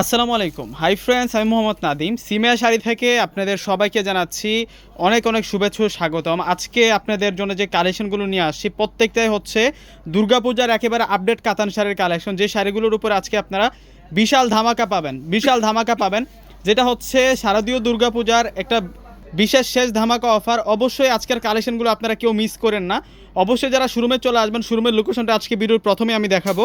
আসসালামু আলাইকুম। Hi friends আমি মোহাম্মদ নাদিম সিমিয়া শাড়ি থেকে আপনাদের সবাইকে জানাচ্ছি অনেক অনেক শুভেচ্ছা স্বাগতম। আজকে আপনাদের জন্য যে কালেকশনগুলো নিয়ে আসছি, প্রত্যেকটাই হচ্ছে দুর্গাপূজার একেবারে আপডেট কাতান শাড়ির কালেকশন। যে শাড়িগুলোর উপর আজকে আপনারা বিশাল ধামাকা পাবেন, বিশাল ধামাকা পাবেন, যেটা হচ্ছে শারদীয় দুর্গাপূজার একটা বিশেষ শেষ ধামাকা অফার অবশ্যই আজকের কালেকশনগুলো আপনারা কেউ মিস করেন না। অবশ্যই যারা শোরুমে চলে আসবেন, শোরুমের লোকেশনটা আজকে ভিডিওর প্রথমে আমি দেখাবো।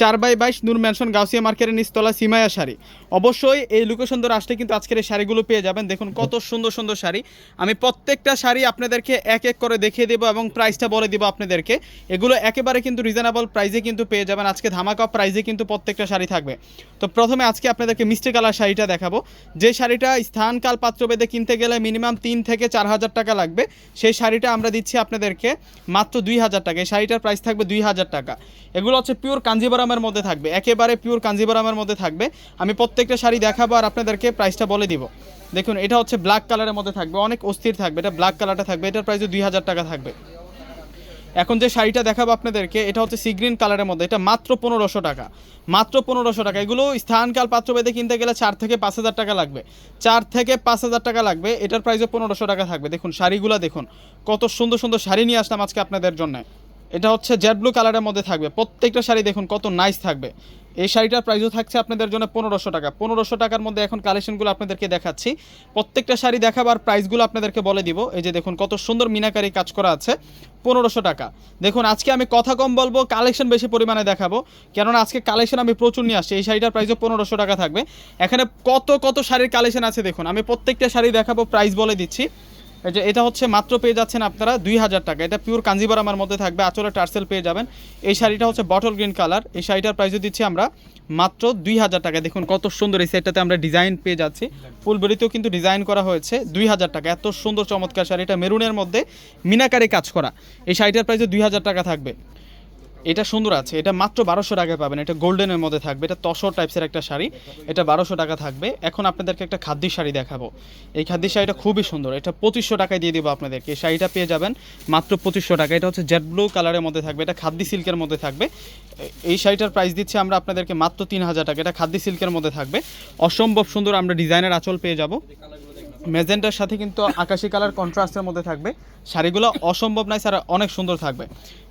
চার বাই বাইশ নূর ম্যানশন গাউসিয়া মার্কেটের নিচতলা সিমায়া শাড়ি। অবশ্যই এই লোকেশন ধরে আসলে কিন্তু আজকের এই শাড়িগুলো পেয়ে যাবেন। দেখুন কত সুন্দর সুন্দর শাড়ি। আমি প্রত্যেকটা শাড়ি আপনাদেরকে এক এক করে দেখিয়ে দেবো এবং প্রাইসটা বলে দেবো আপনাদেরকে। এগুলো একেবারে কিন্তু রিজনেবল প্রাইসে কিন্তু পেয়ে যাবেন। আজকে ধামাকা প্রাইসে কিন্তু প্রত্যেকটা শাড়ি থাকবে। তো প্রথমে আজকে আপনাদেরকে মিষ্টি কালার শাড়িটা দেখাবো। যে শাড়িটা স্থান কাল পাত্রভেদে কিনতে গেলে মিনিমাম তিন থেকে চার হাজার টাকা লাগবে। সেই শাড়িটা আমরা দিচ্ছি আপনাদেরকে মাত্র দুই হাজার টাকা। এই শাড়িটার প্রাইস থাকবে দুই হাজার টাকা। এগুলো হচ্ছে পিওর কাঞ্জিবরামের মধ্যে থাকবে। একেবারে পিওর কাঞ্জিবরামের মধ্যে থাকবে। আমি প্রত্যেকটা শাড়ি দেখাবো আর আপনাদেরকে প্রাইসটা বলে দিব। দেখুন, এটা হচ্ছে ব্ল্যাক কালারের মধ্যে থাকবে। অনেক অস্থির থাকবে। এটা ব্ল্যাক কালারটা থাকবে। এটার প্রাইস দুই হাজার টাকা থাকবে। এখন যে শাড়িটা দেখাবো আপনাদেরকে, এটা হচ্ছে সি গ্রিন কালারের মধ্যে। এটা মাত্র পনেরোশো টাকা। মাত্র পনেরোশো টাকা। এগুলো স্থানকাল পাত্রভেদে কিনতে গেলে চার থেকে পাঁচ হাজার টাকা লাগবে। চার থেকে পাঁচ হাজার টাকা লাগবে। এটার প্রাইসও পনেরোশো টাকা থাকবে। দেখুন, শাড়িগুলো দেখুন, কত সুন্দর সুন্দর শাড়ি নিয়ে আসলাম আজকে আপনাদের জন্য। এটা হচ্ছে জেড ব্লু কালারের মধ্যে থাকবে। প্রত্যেকটা শাড়ি দেখুন কত নাইস থাকবে। এই শাড়িটার প্রাইসও থাকছে আপনাদের জন্য পনেরোশো টাকা। পনেরোশো টাকার মধ্যে এখন কালেকশনগুলো আপনাদেরকে দেখাচ্ছি। প্রত্যেকটা শাড়ি দেখাবার প্রাইসগুলো আপনাদেরকে বলে দিব। এই যে দেখুন কত সুন্দর মিনাকারি কাজ করা আছে। পনেরোশো টাকা। দেখুন, আজকে আমি কথা কম বলব কালেকশন বেশি পরিমাণে দেখাবো। কেননা আজকে কালেকশন আমি প্রচুর নিয়ে আসছি। এই শাড়িটার প্রাইসও পনেরোশো টাকা থাকবে। এখানে কত কত শাড়ির কালেকশন আছে দেখুন। আমি প্রত্যেকটা শাড়ি দেখাবো প্রাইস বলে দিচ্ছি। যে এটা হচ্ছে মাত্র পেয়ে যাচ্ছেন আপনারা দুই হাজার টাকা। এটা পিওর কাঞ্জিবার আমার মধ্যে থাকবে আচলে টার্সেল পেয়ে যাবেন। এই শাড়িটা হচ্ছে বটল গ্রিন কালার এই শাড়িটার প্রাইসও দিচ্ছি আমরা মাত্র দুই হাজার টাকা। দেখুন কত সুন্দর এই সেটটাতে আমরা ডিজাইন পেয়ে যাচ্ছি। ফুলবেরিতেও কিন্তু ডিজাইন করা হয়েছে দুই হাজার টাকা। এত সুন্দর চমৎকার শাড়ি। এটা মেরুনের মধ্যে মিনাকারে কাজ করা। এই শাড়িটার প্রাইসও দুই হাজার টাকা থাকবে। এটা সুন্দর আছে, এটা মাত্র বারোশো টাকায় পাবেন, এটা গোল্ডেনের মধ্যে থাকবে, এটা তসর টাইপসের একটা শাড়ি, এটা বারোশো টাকা থাকবে। এখন আপনাদেরকে একটা খাদ্যি শাড়ি দেখাবো। এই খাদ্যি শাড়িটা খুবই সুন্দর, এটা পঁচিশশো টাকায় দিয়ে দেবো আপনাদেরকে, এই শাড়িটা পেয়ে যাবেন মাত্র পঁচিশশো টাকা, এটা হচ্ছে জেড ব্লু কালারের মধ্যে থাকবে, এটা খাদ্যি সিল্কের মধ্যে থাকবে। এই শাড়িটার প্রাইস দিচ্ছি আমরা আপনাদেরকে মাত্র তিন হাজার টাকা, এটা খাদ্যি সিল্কের মধ্যে থাকবে। অসম্ভব সুন্দর আমরা ডিজাইনের আঁচল পেয়ে যাব। মেজেন্টার সাথে কিন্তু আকাশি কালার কন্ট্রাস্টের মধ্যে থাকবে। শাড়িগুলো অসম্ভব নাই স্যার, অনেক সুন্দর থাকবে।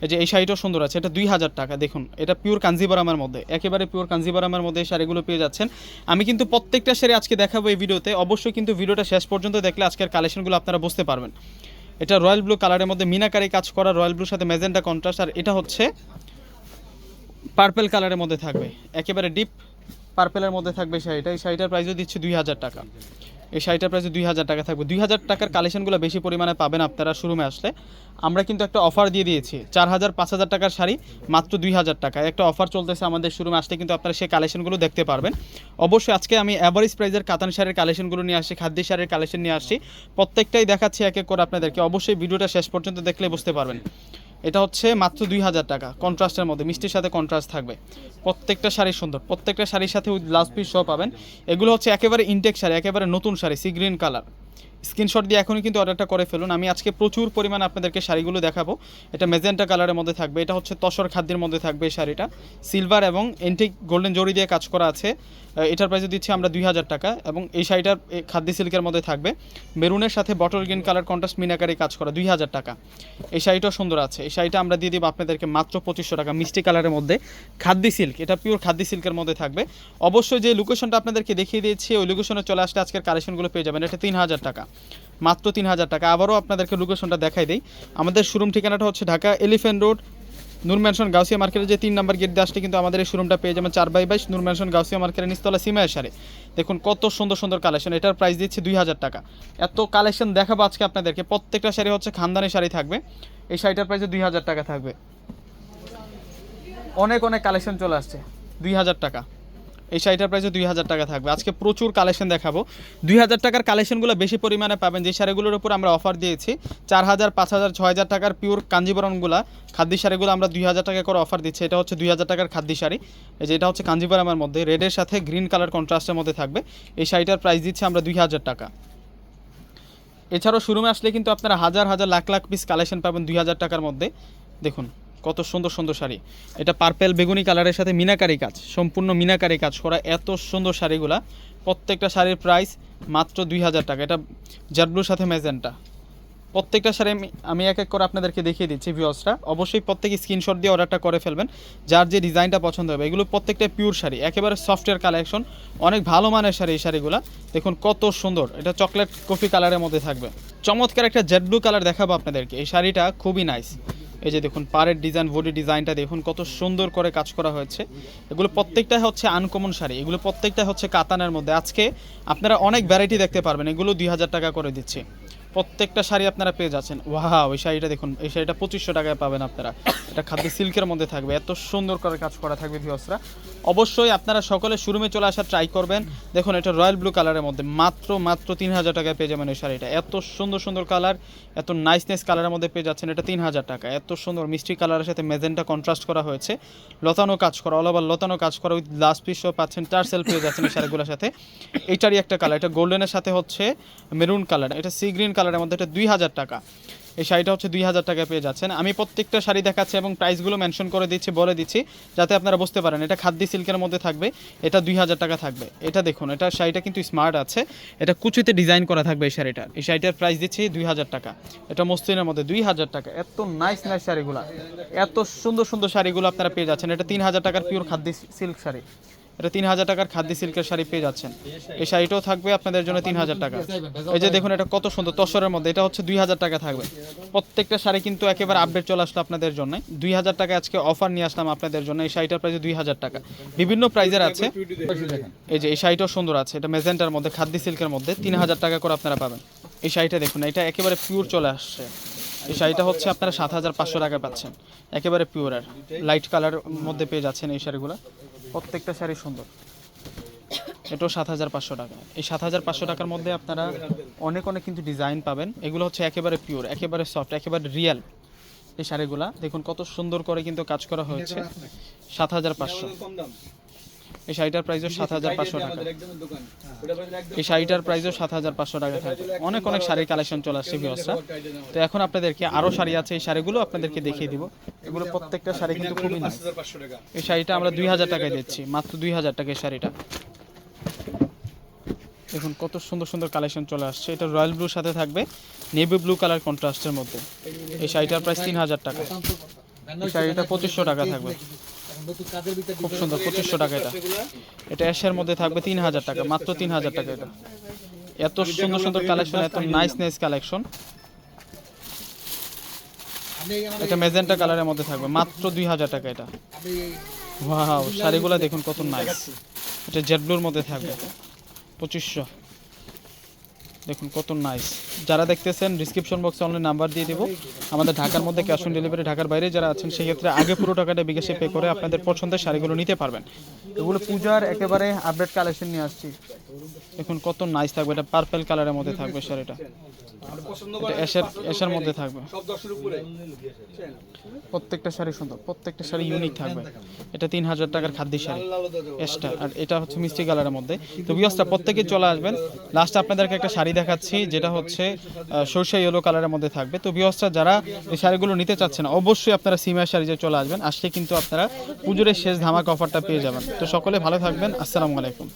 এই যে এই শাড়িটাও সুন্দর আছে, এটা দুই হাজার টাকা, দেখুন, এটা পিওর কাঞ্জিবরামের মধ্যে, একেবারে পিওর কাঞ্জিবরামের মধ্যে এই শাড়িগুলো পেয়ে যাচ্ছেন। আমি কিন্তু প্রত্যেকটা শাড়ি আজকে দেখাবো এই ভিডিওতে, অবশ্যই কিন্তু ভিডিওটা শেষ পর্যন্ত দেখলে আজকের কালেকশনগুলো আপনারা বুঝতে পারবেন। এটা রয়্যাল ব্লু কালারের মধ্যে মিনাকারি কাজ করা রয়্যাল ব্লুর সাথে মেজেন্টা কন্ট্রাস্ট আর এটা হচ্ছে পার্পেল কালারের মধ্যে থাকবে, একেবারে ডিপ পার্পেলের মধ্যে থাকবে শাড়িটা। এই শাড়িটার প্রাইসও দিচ্ছে দুই হাজার টাকা। এই শাড়িটার প্রাইস দুই হাজার টাকা থাকবে। দুই হাজার টাকার কালেকশনগুলো বেশি পরিমাণে পাবেন আপনারা শোরুমে আসলে। আমরা কিন্তু একটা অফার দিয়ে দিয়েছি। চার হাজার, পাঁচ হাজার টাকার শাড়ি, মাত্র দুই হাজার টাকা। একটা অফার চলতেছে আমাদের শোরুমে আসলে কিন্তু আপনারা সেই কালেকশনগুলো দেখতে পারবেন। অবশ্যই আজকে আমি অ্যাভারেজ প্রাইজের কাতান শাড়ির কালেকশনগুলো নিয়ে আসছি, খাদ্য শাড়ির কালেকশন নিয়ে আসছি। প্রত্যেকটাই দেখাচ্ছি এক এক করে আপনাদেরকে। অবশ্যই ভিডিওটা শেষ পর্যন্ত দেখলে বুঝতে পারবেন। এটা হচ্ছে মাত্র দুই হাজার টাকা। কন্ট্রাস্টের মধ্যে, মিষ্টির সাথে কন্ট্রাস্ট থাকবে। প্রত্যেকটা শাড়ি সুন্দর, প্রত্যেকটা শাড়ির সাথে উইথ ব্লাউজ পিস সহ পাবেন। এগুলো হচ্ছে একেবারে ইনটেক শাড়ি, একেবারে নতুন sari sea green colour screenshot দিয়ে এখনই কিন্তু অর্ডারটা করে ফেলুন। আমি আজকে প্রচুর পরিমাণ আপনাদেরকে শাড়িগুলো দেখাবো। এটা মেজেন্টা কালারের মধ্যে থাকবে। এটা হচ্ছে তসর খাদ্যের মধ্যে থাকবে এই শাড়িটা। সিলভার এবং এন্টিক গোল্ডেন জড়ি দিয়ে কাজ করা আছে। এটার প্রাইসে দিচ্ছি আমরা দুই হাজার টাকা এবং এই শাড়িটার খাদ্য সিল্কের মধ্যে থাকবে। মেরুনের সাথে bottle green colour contrast meenakari কাজ করা দুই হাজার টাকা। এই শাড়িটাও সুন্দর আছে। এই শাড়িটা আমরা দিয়ে দিব আপনাদেরকে মাত্র পঁচিশশো টাকা মিষ্টি কালারের মধ্যে। খাদ্য সিল্ক, এটা পিওর খাদ্য সিল্কের মধ্যে থাকবে। অবশ্যই যে লোকেশনটা আপনাদেরকে দেখিয়ে দিয়েছি, ওই লোকেশনে চলে আসলে আজকের কালেকশনগুলো পেয়ে যাবেন। এটা তিন হাজার টাকা। মাত্র তিন হাজার টাকা। আবারও আপনাদেরকে লোকেশনটা দেখাই দিই। আমাদের শোরুম ঠিকানাটা হচ্ছে Dhaka elephant road Noor mansion Gausia মার্কেটের যে তিন নাম্বার গেট দিয়ে আসলে কিন্তু আমাদের এই শোরুমটা পেয়ে যাবেন চার বাই বাইশ, নূর ম্যানশন গাউসিয়া মার্কেটের নিস্তলা সিমায়ের সারে দেখুন কত সুন্দর সুন্দর কালেকশন এটার প্রাইস দিচ্ছি দুই হাজার টাকা। এত কালেকশন দেখাবো আজকে আপনাদেরকে। প্রত্যেকটা শাড়ি হচ্ছে খানদানি শাড়ি থাকবে। এই শাড়িটার প্রাইসে দুই হাজার টাকা থাকবে। অনেক অনেক কালেকশন চলে আসছে। দুই হাজার টাকা। এই শাড়িটার প্রাইসে দুই হাজার টাকা থাকবে। আজকে প্রচুর কালেকশন দেখাবো। দুই হাজার টাকার কালেকশনগুলো বেশি পরিমাণে পাবেন। যে শাড়িগুলোর উপর আমরা অফার দিয়েছি, চার হাজার, পাঁচ হাজার, ছয় হাজার টাকার পিওর কাঞ্জিবরমগুলা, খাদ্যি শাড়িগুলো আমরা দুই হাজার টাকা করে অফার দিচ্ছি। এটা হচ্ছে দুই হাজার টাকার খাদ্যি শাড়ি। এই যে এটা হচ্ছে কাঞ্জিবরমের মধ্যে। রেডের সাথে গ্রিন কালার কন্ট্রাস্টের মধ্যে থাকবে। এই শাড়িটার প্রাইস দিচ্ছি আমরা দুই হাজার টাকা। এছাড়াও শোরুমে আসলে কিন্তু আপনারা হাজার হাজার, লাখ লাখ পিস কালেকশন পাবেন দুই হাজার টাকার মধ্যে। দেখুন। কত সুন্দর সুন্দর শাড়ি। এটা পার্পেল বেগুনি কালারের সাথে মিনাকারি কাজ, সম্পূর্ণ মিনাকারি কাজ করা এত সুন্দর শাড়িগুলা। প্রত্যেকটা শাড়ির প্রাইস মাত্র দুই হাজার টাকা। এটা জারব্লুর সাথে ম্যাজেন্টা প্রত্যেকটা শাড়ি আমি আমি এক এক করে আপনাদেরকে দেখিয়ে দিচ্ছি ভিউসরা অবশ্যই প্রত্যেকে স্ক্রিনশট দিয়ে অর্ডারটা করে ফেলবেন। যার যে ডিজাইনটা পছন্দ হবে। এগুলো প্রত্যেকটা পিওর শাড়ি। একেবারে সফটওয়্যার কালেকশন অনেক ভালো মানের শাড়ি এই শাড়িগুলো। দেখুন কত সুন্দর। এটা চকলেট কফি কালারের মধ্যে থাকবে। চমৎকার একটা জেড ব্লু কালার দেখাবো আপনাদেরকে। এই শাড়িটা খুবই নাইস এই যে দেখুন, পাড়ের ডিজাইন বডি ডিজাইনটা দেখুন, কত সুন্দর করে কাজ করা হয়েছে। এগুলো প্রত্যেকটাই হচ্ছে আনকমন শাড়ি, এগুলো প্রত্যেকটাই হচ্ছে কাতানের মধ্যে। আজকে আপনারা অনেক ভ্যারাইটি দেখতে পারবেন, এগুলো দুই হাজার টাকা করে দিচ্ছে। প্রত্যেকটা শাড়ি আপনারা পেয়ে যাচ্ছেন। ওয়াহা ওই শাড়িটা দেখুন, এই শাড়িটা পঁচিশশো টাকায় পাবেন আপনারা। এটা খাদ্য সিল্কের মধ্যে থাকবে, এত সুন্দর করে কাজ করা থাকবে ভিওসরা অবশ্যই আপনারা সকলে শোরুমে চলে আসার ট্রাই করবেন। দেখুন, এটা রয়্যাল ব্লু কালারের মধ্যে মাত্র মাত্র তিন হাজার টাকায় পেয়ে যাবেন এই শাড়িটা। এত সুন্দর সুন্দর কালার, এত নাইসনেস কালারের মধ্যে পেয়ে যাচ্ছেন, এটা তিন হাজার টাকা। এত সুন্দর মিষ্টি কালারের সাথে মেজেন্টা কন্ট্রাস্ট করা হয়েছে। লতানো কাজ করা অল ওভার লতানো কাজ করা উইথ লাস্ট পিসও পাচ্ছেন টার্সেল পেয়ে যাচ্ছেন এই শাড়িগুলোর সাথে। এইটারই একটা কালার এটা গোল্ডেনের সাথে হচ্ছে মেরুন কালার এটা সি গ্রিন কালারের মধ্যে এটা দুই হাজার টাকা। এই শাড়িটা হচ্ছে দুই হাজার টাকা পেয়ে যাচ্ছেন। আমি প্রত্যেকটা শাড়ি দেখাচ্ছি এবং প্রাইসগুলো মেনশন করে দিচ্ছি, বলে দিচ্ছি, যাতে আপনারা বুঝতে পারেন। এটা খাদ্যি সিল্কের মধ্যে থাকবে, এটা দুই হাজার টাকা থাকবে। এটা দেখুন, এটা শাড়িটা কিন্তু স্মার্ট আছে। এটা কুচিতে ডিজাইন করা থাকবে এই শাড়িটার এই শাড়িটার প্রাইস দিচ্ছি দুই হাজার টাকা। এটা মসলিনের মধ্যে দুই হাজার টাকা। এত নাইস নাইস শাড়িগুলো। এত সুন্দর সুন্দর শাড়িগুলো আপনারা পেয়ে যাচ্ছেন। এটা তিন হাজার টাকার পিওর খাদ্যি সিল্ক শাড়ি। এটা তিন হাজার টাকার খাদ্য সিল্কের শাড়ি পেয়ে যাচ্ছেন। এই শাড়িটাও থাকবে আপনাদের জন্য তিন হাজার টাকা। এই যে দেখুন, এটা কত সুন্দর তসরের মধ্যে, এটা হচ্ছে দুই হাজার টাকা থাকবে। প্রত্যেকটা শাড়ি কিন্তু একেবারে আপডেট চলে আসলো আপনাদের জন্য। দুই হাজার টাকা আজকে অফার নিয়ে আসলাম আপনাদের জন্য, এই শাড়িটার প্রাইস দুই হাজার টাকা। বিভিন্ন প্রাইজের আছে। এই যে, এই শাড়িটাও সুন্দর আছে। এটা মেজেন্টার মধ্যে, খাদ্য সিল্কের মধ্যে তিন হাজার টাকা করে আপনারা পাবেন। এই শাড়িটা দেখুন, এটা একেবারে পিওর চলে আসছে। এই শাড়িটা হচ্ছে আপনারা সাত হাজার পাঁচশো টাকা পাচ্ছেন। একেবারে পিওরের লাইট কালার মধ্যে পেয়ে যাচ্ছেন এই শাড়িগুলো। প্রত্যেকটা শাড়ি সুন্দর। এটাও সাত হাজার পাঁচশো টাকা। এই সাত হাজার পাঁচশো টাকার মধ্যে আপনারা অনেক অনেক কিন্তু ডিজাইন পাবেন। এগুলো হচ্ছে একেবারে পিওর একেবারে সফট একেবারে রিয়েল এই শাড়িগুলা। দেখুন কত সুন্দর করে কিন্তু কাজ করা হয়েছে। সাত হাজার পাঁচশো। এই শাড়িটার প্রাইসও সাত হাজার পাঁচশো টাকা। এই শাড়িটার প্রাইসও সাত হাজার পাঁচশো টাকা থাকবে। অনেক অনেক শাড়ির কালেকশন চলে আসছে ভিওসরা তো এখন আপনাদেরকে আরও শাড়ি আছে এই শাড়িগুলো আপনাদেরকে দেখিয়ে দিব। এগুলো প্রত্যেকটা শাড়ি কিন্তু খুবই nice। এই শাড়িটা আমরা দুই হাজার টাকায় দিচ্ছি মাত্র দুই হাজার টাকা এই শাড়িটা। দেখুন কত সুন্দর সুন্দর কালেকশন চলে আসছে। এটা রয়্যাল ব্লুর সাথে থাকবে নেভি ব্লু কালার কন্ট্রাস্টের মধ্যে। এই শাড়িটার প্রাইস তিন হাজার টাকা। এই শাড়িটা পঁচিশশো টাকা থাকবে। খুব সুন্দর পঁচিশশো টাকা এটা। এটা অ্যাশের মধ্যে থাকবে তিন হাজার টাকা মাত্র তিন হাজার টাকা এটা। এত সুন্দর সুন্দর কালেকশন এত নাইস নাইস কালেকশন এটা মেজেন্টা কালারের মধ্যে থাকবে মাত্র দুই হাজার টাকা এটা। ওয়াও শাড়িগুলো দেখুন কত নাইস এটা জেড ব্লুর মধ্যে থাকবে পঁচিশশো। দেখুন কত নাইস যারা দেখতেছেন ডিসক্রিপশন বক্সে অনলাইন নাম্বার দিয়ে দেবো। আমাদের ঢাকার মধ্যে ক্যাশ অন ডেলিভারি ঢাকার বাইরে যারা আছেন সেক্ষেত্রে আগে পুরো টাকাটা বিকাশে পে করে আপনাদের পছন্দের শাড়িগুলো নিতে পারবেন। এগুলো পূজার একেবারে আপডেট কালেকশন নিয়ে আসছি। এখন কত নাইস থাকবে। এটা পার্পেল কালারের মধ্যে থাকবে শাড়িটা। এসের এসের মধ্যে থাকবে। প্রত্যেকটা শাড়ি সুন্দর প্রত্যেকটা শাড়ি ইউনিক থাকবে। এটা তিন হাজার টাকার খাদ্য শাড়ি এসটা আর এটা হচ্ছে মিষ্টি কালারের মধ্যে। তো বিয়সটা প্রত্যেকে চলে আসবেন। লাস্ট আপনাদেরকে একটা শাড়ি দেখাচ্ছি যেটা হচ্ছে আহ, সরষে ইয়েলো কালারের মধ্যে থাকবে। তো বিয়সটা যারা এই শাড়িগুলো নিতে চাচ্ছেন অবশ্যই আপনারা সিমিয়া শাড়ি যে চলে আসবেন। আসলে কিন্তু আপনারা পুজোরের শেষ ধামাক অফারটা পেয়ে যাবেন। তো সকলে ভালো থাকবেন। আসসালামু আলাইকুম।